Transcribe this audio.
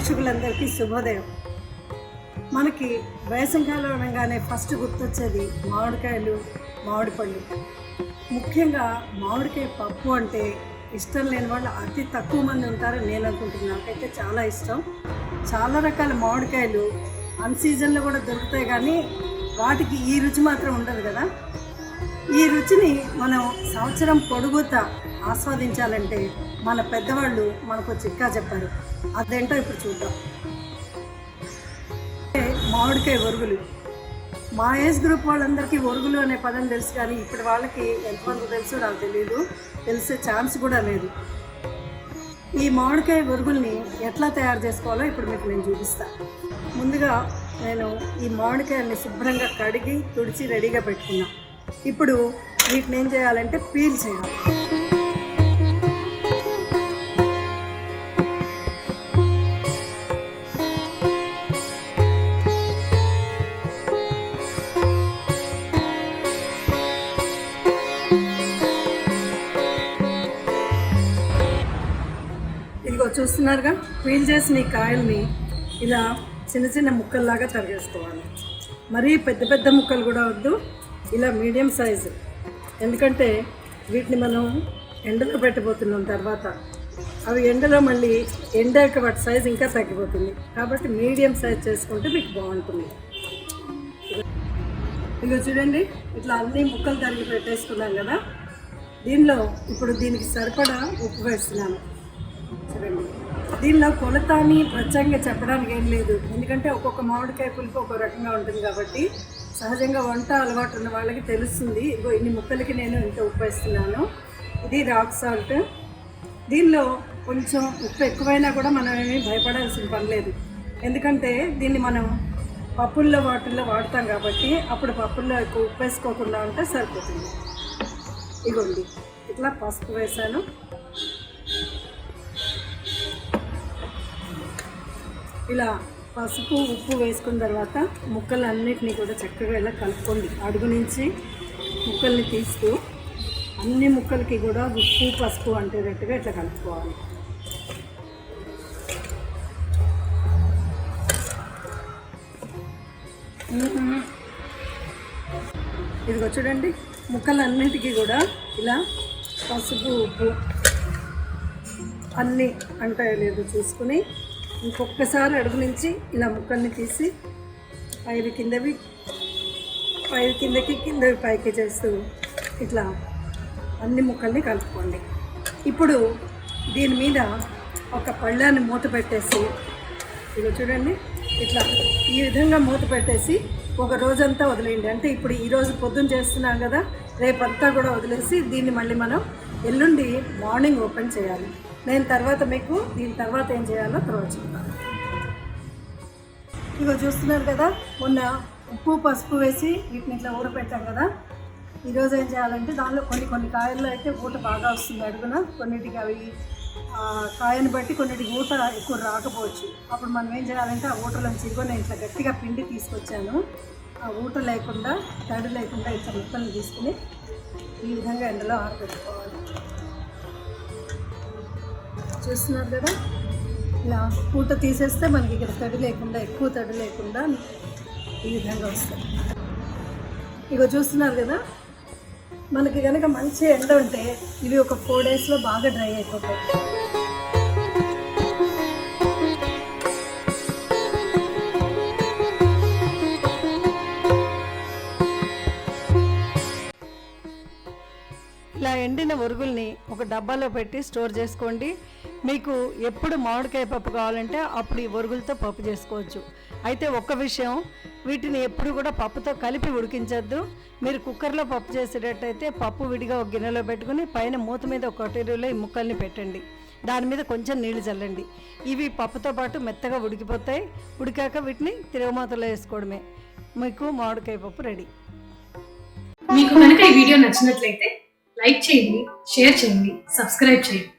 ప్రేక్షకులందరికీ శుభోదయం. మనకి వేసంకాలం అనగానే ఫస్ట్ గుర్తొచ్చేది మామిడికాయలు మామిడి పళ్ళు. ముఖ్యంగా మామిడికాయ పప్పు అంటే ఇష్టం లేని వాళ్ళు అతి తక్కువ మంది ఉంటారని నేను అనుకుంటున్నాను. నాకైతే చాలా ఇష్టం. చాలా రకాల మామిడికాయలు అన్ సీజన్లో కూడా దొరుకుతాయి కానీ వాటికి ఈ రుచి మాత్రం ఉండదు కదా. ఈ రుచిని మనం సంవత్సరం పొడుగుతా ఆస్వాదించాలంటే మన పెద్దవాళ్ళు మనకు చిక్కా చెప్పారు. అదేంటో ఇప్పుడు చూద్దాం. అంటే మామిడికాయ ఒరుగులు. మా ఏజ్ గ్రూప్ వాళ్ళందరికీ ఒరుగులు అనే పదం తెలుసు కానీ ఇప్పుడు వాళ్ళకి ఎంతమంది తెలుసు నాకు తెలియదు తెలిసే ఛాన్స్ కూడా లేదు. ఈ మామిడికాయ ఒరుగుల్ని ఎట్లా తయారు చేసుకోవాలో ఇప్పుడు మీకు నేను చూపిస్తాను ముందుగా నేను ఈ మామిడికాయల్ని శుభ్రంగా కడిగి తుడిచి రెడీగా పెట్టుకున్నాను ఇప్పుడు వీటిని ఏం చేయాలంటే పీల్ చేయాలి. ఇదిగో చూస్తున్నారుగా పీల్ చేసిన ఈ కాయల్ని ఇలా చిన్న చిన్న ముక్కల్లాగా తరిగేసుకోవాలి. మరీ పెద్ద పెద్ద ముక్కలు కూడా వద్దు. ఇలా మీడియం సైజు. ఎందుకంటే వీటిని మనం ఎండలో పెట్టబోతున్నాం తర్వాత. అవి ఎండలో మళ్ళీ ఎండాక వాటి సైజు ఇంకా తగ్గిపోతుంది. కాబట్టి మీడియం సైజ్ చేసుకుంటే మీకు బాగుంటుంది. ఇదిగో చూడండి ఇట్లా అన్ని ముక్కలు తరిగి పెట్టేసుకున్నాం కదా. దీనిలో ఇప్పుడు దీనికి సరిపడా ఉప్పు వేస్తున్నాను. చూడండి. దీనిలో కొలత అని ప్రత్యేకంగా చెప్పడానికి ఏం లేదు. ఎందుకంటే ఒక్కొక్క మామిడికాయ పులుపు ఒక రకంగా ఉంటుంది కాబట్టి సహజంగా వంట అలవాటు ఉన్న వాళ్ళకి తెలుస్తుంది. ఇగో ఇన్ని ముక్కలకి నేను ఇంత ఉప్పు వేస్తున్నాను. ఇది రాక్ సాల్ట్. దీనిలో కొంచెం ఉప్పు ఎక్కువైనా కూడా మనం ఏమీ భయపడాల్సిన పని లేదు. ఎందుకంటే దీన్ని మనం పప్పుల్లో వాటిల్లో వాడతాం కాబట్టి అప్పుడు పప్పుల్లో ఎక్కువ ఉప్పు వేసుకోకుండా ఉంటే సరిపోతుంది. ఇగోండి. ఇట్లా పసుపు వేసాను. ఇలా పసుపు ఉప్పు వేసుకున్న తర్వాత ముక్కలన్నిటినీ కూడా చక్కగా ఇలా కలుపుకోండి. అడుగు నుంచి ముక్కల్ని తీస్తూ అన్ని ముక్కలకి కూడా ఉప్పు పసుపు అంటేటట్టుగా ఇట్లా కలుపుకోవాలి. ఇదిగో చూడండి ముక్కలన్నిటికీ కూడా ఇలా పసుపు ఉప్పు అన్నీ అంటాయో లేదో చూసుకుని ఇంకొకసారి అడుగు నుంచి ఇలా ముక్కల్ని తీసి పైవి కిందవి పైవి కిందకి కిందవి పైకి చేస్తూ ఇట్లా అన్ని ముక్కల్ని కలుపుకోండి. ఇప్పుడు దీని మీద ఒక పళ్ళాన్ని మూత పెట్టేసి ఇదిగో చూడండి ఇట్లా ఈ విధంగా మూత పెట్టేసి ఒక రోజంతా వదిలేయండి. అంటే ఇప్పుడు ఈరోజు పొద్దున్న చేస్తున్నాం కదా రేపంతా కూడా వదిలేసి దీన్ని మళ్ళీ మనం ఎల్లుండి మార్నింగ్ ఓపెన్ చేయాలి. నేను తర్వాత మీకు దీని తర్వాత ఏం చేయాలో తర్వాత చెప్తాను. ఇగో చూస్తున్నారు కదా మొన్న ఉప్పు పసుపు వేసి వీటిని ఇట్లా ఊరపెట్టాం కదా. ఈరోజు ఏం చేయాలంటే దానిలో కొన్ని కొన్ని కాయల్లో అయితే ఊట బాగా వస్తుంది అడుగున. కొన్నిటికి అవి ఆ, కాయను బట్టి కొన్నిటికి ఊట ఎక్కువ రాకపోవచ్చు. అప్పుడు మనం ఏం చేయాలంటే ఆ ఊటలో చిగో నేను ఇట్లా గట్టిగా పిండి తీసుకొచ్చాను. ఆ ఊట లేకుండా తడి లేకుండా ఇట్లా ముక్కలు తీసుకుని ఈ విధంగా ఎండలో ఆరబెట్టుకోవాలి. చూస్తున్నారు కదా? ఇలా పూట తీసేస్తే మనకి ఇక్కడ తడి లేకుండా ఎక్కువ తడి లేకుండా ఈ విధంగా వస్తుంది ఇగో చూస్తున్నారు కదా? మనకి కనుక మంచి ఎండ ఉంటే ఇవి ఒక ఫోర్ డేస్లో బాగా డ్రై అయిపోతాయి. ఇలా ఎండిన ఒరుగుల్ని ఒక డబ్బాలో పెట్టి స్టోర్ చేసుకోండి. మీకు ఎప్పుడు మామిడికాయ పప్పు కావాలంటే అప్పుడు ఈ ఒరుగులతో పప్పు చేసుకోవచ్చు. అయితే ఒక్క విషయం వీటిని ఎప్పుడు కూడా పప్పుతో కలిపి ఉడికించద్దు. మీరు కుక్కర్లో పప్పు చేసేటట్టయితే పప్పు విడిగా ఒక గిన్నెలో పెట్టుకుని పైన మూత మీద ఒక కటోరీలో ఈ ముక్కల్ని పెట్టండి. దాని మీద కొంచెం నీళ్ళు చల్లండి. ఇవి పప్పుతో పాటు మెత్తగా ఉడికిపోతాయి. ఉడికాక వీటిని తిరగమాతలో వేసుకోవడమే. మీకు మామిడికాయ పప్పు రెడీ. మీకు కనుక ఈ వీడియో నచ్చినట్లయితే లైక్ చేయండి షేర్ చేయండి సబ్స్క్రైబ్ చేయండి.